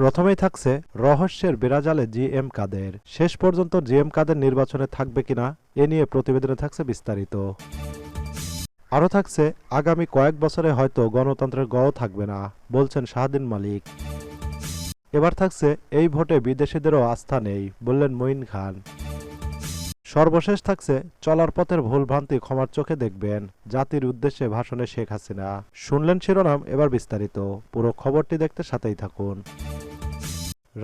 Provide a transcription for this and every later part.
প্রথমেই থাকছে রহস্যের বেড়াজালে জি এম কাদের। শেষ পর্যন্ত জি এম কাদের নির্বাচনে থাকবে কিনা, এ নিয়ে প্রতিবেদনে থাকছে বিস্তারিত। আরও থাকছে, আগামী কয়েক বছরে হয়তো গণতন্ত্রের গও থাকবে না, বলছেন শাহদিন মালিক। এবার থাকছে, এই ভোটে বিদেশিদেরও আস্থা নেই, বললেন মঈন খান। সর্বশেষ থাকছে চলার পথের ভুলভ্রান্তি ক্ষমার চোখে দেখবেন। জাতির উদ্দেশ্যে ভাষণে শেখ হাসিনা। শুনলেন শিরোনাম, এবার বিস্তারিত। পুরো খবরটি দেখতে সাথেই থাকুন।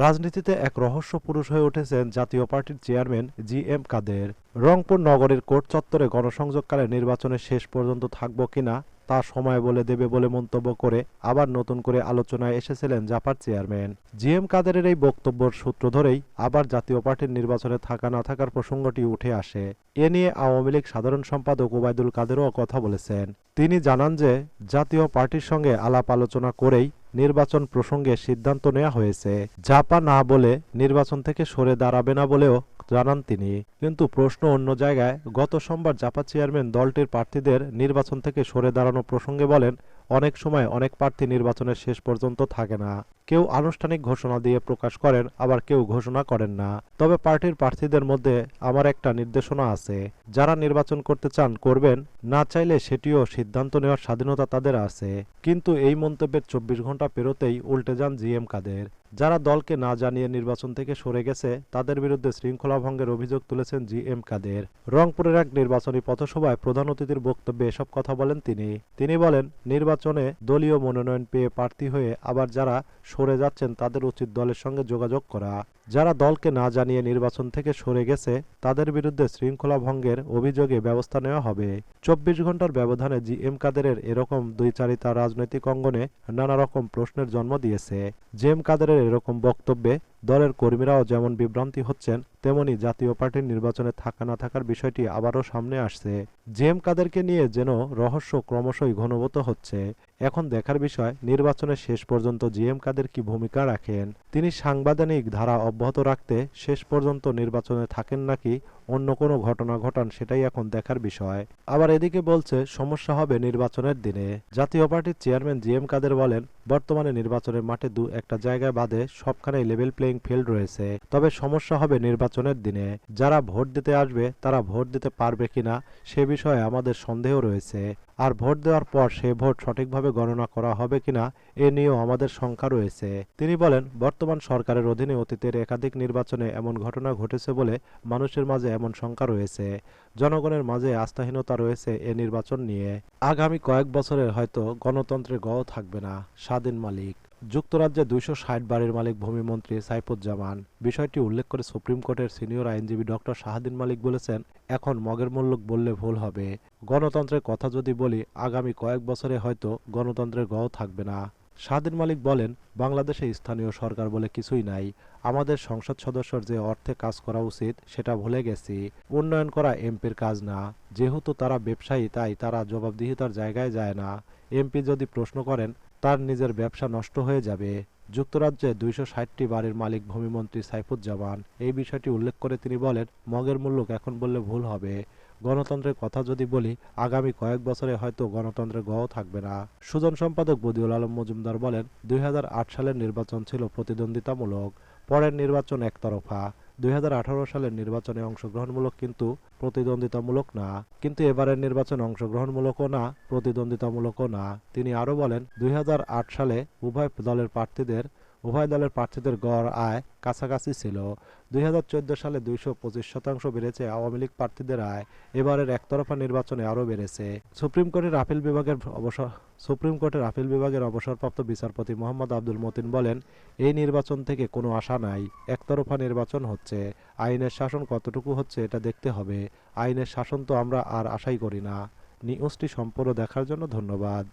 রাজনীতিতে এক রহস্য পুরুষ হয়ে উঠেছেন জাতীয় পার্টির চেয়ারম্যান জি এম কাদের। রংপুর নগরের কোর্ট চত্বরে গণসংযোগকালে নির্বাচনে শেষ পর্যন্ত থাকব কিনা তা সময় বলে দেবে বলে মন্তব্য করে আবার নতুন করে আলোচনায় এসেছিলেন জাপার চেয়ারম্যান। জি এম কাদেরের এই বক্তব্যের সূত্র ধরেই আবার জাতীয় পার্টির নির্বাচনে থাকা না থাকার প্রসঙ্গটি উঠে আসে। এ নিয়ে আওয়ামী লীগ সাধারণ সম্পাদক ওবায়দুল কাদেরও কথা বলেছেন। তিনি জানান যে, জাতীয় পার্টির সঙ্গে আলাপ আলোচনা করেই নির্বাচন প্রসঙ্গে সিদ্ধান্ত নেওয়া হয়েছে। জাপা না বলে নির্বাচন থেকে সরে দাঁড়াবে না বলেও জানান তিনি। কিন্তু প্রশ্ন অন্য জায়গায়, গত সোমবার জাপা চেয়ারম্যান দলটির প্রার্থীদের নির্বাচন থেকে সরে দাঁড়ানো প্রসঙ্গে বলেন, অনেক সময় অনেক প্রার্থী নির্বাচনের শেষ পর্যন্ত থাকে না। কেউ আনুষ্ঠানিক ঘোষণা দিয়ে প্রকাশ করেন, আবার কেউ ঘোষণা করেন না। তবে পার্টির প্রার্থীদের মধ্যে আমার একটা নির্দেশনা আছে। যারা নির্বাচন করতে চান, করবেন। না চাইলে সেটিও সিদ্ধান্ত নেওয়ার স্বাধীনতা তাদের আছে। কিন্তু এই মন্তব্যের চব্বিশ ঘণ্টা পেরোতেই উল্টে যান জিএম কাদের। যারা দলকে না জানিয়ে নির্বাচন থেকে সরে গেছে, তাদের বিরুদ্ধে শৃঙ্খলা ভঙ্গের অভিযোগ তুলেছেন জি এম কাদের। রংপুরের এক নির্বাচনী পথসভায় প্রধান অতিথির বক্তব্যে এসব কথা বলেন তিনি। তিনি বলেন, নির্বাচনে দলীয় মনোনয়ন পেয়ে প্রার্থী হয়ে আবার যারা সরে যাচ্ছেন, তাদের উচিত দলের সঙ্গে যোগাযোগ করা। যারা দলকে না জানিয়ে নির্বাচন থেকে সরে গেছে, তাদের বিরুদ্ধে শৃঙ্খলা ভঙ্গের অভিযোগে ব্যবস্থা নেওয়া হবে। চব্বিশ ঘণ্টার ব্যবধানে জি এম কাদেরের এরকম দুই চারিতা রাজনৈতিক অঙ্গনে নানা রকম প্রশ্নের জন্ম দিয়েছে। জে এম কাদেরের এরকম বক্তব্যে দলের কর্মীরাও যেমন বিভ্রান্তি হচ্ছেন, তেমনি জাতীয় পার্টির নির্বাচনে থাকা না থাকার বিষয়টি আবারও সামনে আসছে। জেম কাদেরকে নিয়ে যেন রহস্য ক্রমশই ঘনবত হচ্ছে। এখন দেখার বিষয় নির্বাচনের শেষ পর্যন্ত জিএম কাদের কি ভূমিকা রাখেন? তিনি সাংবিধানিক ধারা অব্যাহত রাখতে শেষ পর্যন্ত নির্বাচনে থাকেন নাকি অন্য কোনো ঘটনা ঘটান সেটাই এখন দেখার বিষয়। আবার এদিকে বলছে, সমস্যা হবে নির্বাচনের দিনে। জাতীয় পার্টির চেয়ারম্যান জিএম কাদের বলেন, বর্তমানে নির্বাচনের মাঠে দু একটা জায়গায় বাদে সবখানে লেভেল প্লেইং ফিল্ড রয়েছে। তবে সমস্যা হবে নির্বাচনের দিনে। যারা ভোট দিতে আসবে, তারা ভোট দিতে পারবে কিনা, সে বিষয়ে আমাদের সন্দেহ রয়েছে। আর ভোট দেওয়ার পর সে ভোট সঠিকভাবে গণনা করা হবে কিনা, এ নিয়েও আমাদের শঙ্কা রয়েছে। তিনি বলেন, বর্তমান সরকারের অধীনে অতীতের একাধিক নির্বাচনে এমন ঘটনা ঘটেছে বলে মানুষের মাঝে এমন শঙ্কা রয়েছে। জনগণের মাঝে আস্থাহীনতা রয়েছে এ নির্বাচন নিয়ে। আগামী কয়েক বছরের হয়তো গণতন্ত্রের গও থাকবে না, স্বাধীন মালিক। যুক্তরাজ্যে দুইশো ষাট বাড়ির মালিক ভূমিমন্ত্রী সাইফুজ্জামান। বিষয়টি উল্লেখ করে সুপ্রিম কোর্টের সিনিয়র আইনজীবী ডক্টর শাহাদিন মালিক বলেছেন, এখন মগের মূল্যক বললে ভুল হবে। গণতন্ত্রের কথা যদি বলি, আগামী কয়েক বছরে হয়তো গণতন্ত্রের গও থাকবে না। স্বাধীন মালিক বলেন, বাংলাদেশে স্থানীয় সরকার বলে কিছুই নাই। আমাদের সংসদ সদস্যর যে অর্থে কাজ করা উচিত, সেটা ভুলে গেছি। উন্নয়ন করা এমপির কাজ না। যেহেতু তারা ব্যবসায়ী, তাই তারা জবাবদিহিতার জায়গায় যায় না। এমপি যদি প্রশ্ন করেন, তার নিজের ব্যবসা নষ্ট হয়ে যাবে। যুক্তরাজ্যে দুইশো ষাটটি বাড়ির মালিক ভূমিমন্ত্রী সাইফুজ্জামান। এই বিষয়টি উল্লেখ করে তিনি বলেন, মগের মূল্য এখন বললে ভুল হবে। গণতন্ত্রের কথা যদি বলি, আগামী কয়েক বছরে হয়তো গণতন্ত্রের গও থাকবে না। সুজন সম্পাদক বদিউল আলম মজুমদার বলেন, দুই হাজার আট সালের নির্বাচন ছিল প্রতিদ্বন্দ্বিতামূলক, পরের নির্বাচন একতরফা। দুই হাজার আঠারো সালের নির্বাচনে অংশগ্রহণমূলক কিন্তু প্রতিদ্বন্দ্বিতামূলক না। কিন্তু এবারের নির্বাচন অংশগ্রহণমূলকও না, প্রতিদ্বন্দ্বিতামূলকও না। তিনি আরও বলেন, দুই হাজার আট সালে উভয় দলের প্রার্থীদের উভয় দলের প্রার্থীদের গড় আয় কাছাকাছি ছিল। দুই হাজার চোদ্দ সালে দুইশো পঁচিশ শতাংশ বেড়েছে। আওয়ামী লীগ প্রার্থীদের আয় এবারের একতরফা নির্বাচনে আরও বেড়েছে। সুপ্রিম কোর্টের আপিল বিভাগের অবসর সুপ্রিম কোর্টের আপিল বিভাগের অবসরপ্রাপ্ত বিচারপতি মোহাম্মদ আব্দুল মতিন বলেন, এই নির্বাচন থেকে কোনো আশা নাই। একতরফা নির্বাচন হচ্ছে। আইনের শাসন কতটুকু হচ্ছে এটা দেখতে হবে। আইনের শাসন তো আমরা আর আশাই করি না। নিউজটি সম্পূর্ণ দেখার জন্য ধন্যবাদ।